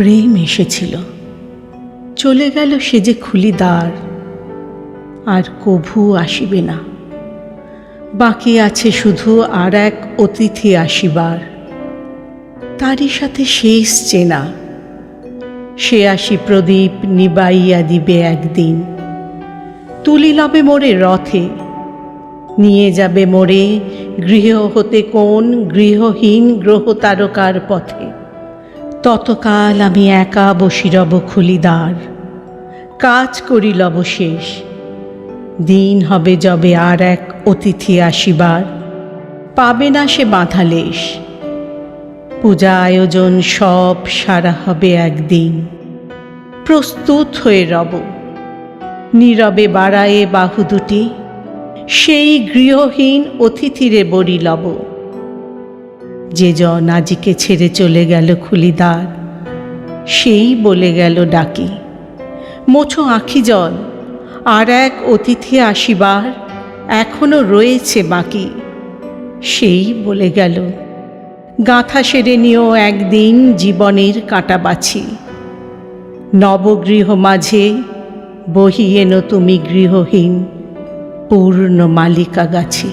প্রেম এসেছিল। চলে গেল সে যে খুলি দ্বার আর কভু আসিবে না। বাকি আছে শুধু আর এক অতিথি আসিবার। তারই সাথে শেষ চেনা। সে আসি প্রদীপ নিবাইয়া দিবে একদিন। তুলি লবে মোরে রথে, নিয়ে যাবে মোরে গৃহ হতে কোন গৃহহীন গ্রহ তারকার পথে। ততকাল আমি একা বসিরব খুলিদার। কাজ করিলব শেষ। দিন হবে যবে আর এক অতিথি আসিবার। পাবে না সে বাঁধালেশ পূজা আয়োজন সব সারা হবে একদিন। প্রস্তুত হয়ে রব। নীরবে বাড়ায়ে বাহু দুটি। সেই গৃহহীন অতিথিরে বরি লব যে জন আজিকে ছেড়ে চলে গেল খুলিদার, সেই বলে গেল ডাকি, মোছো আঁখি জল, আর এক অতিথি আসিবার এখনও রয়েছে বাকি। সেই বলে গেল, গাঁথা সেরে নিও একদিন জীবনের কাটাবাছি। নবগৃহ মাঝে বহিয়েন তুমি গৃহহীন, পূর্ণ মালিকা গাছি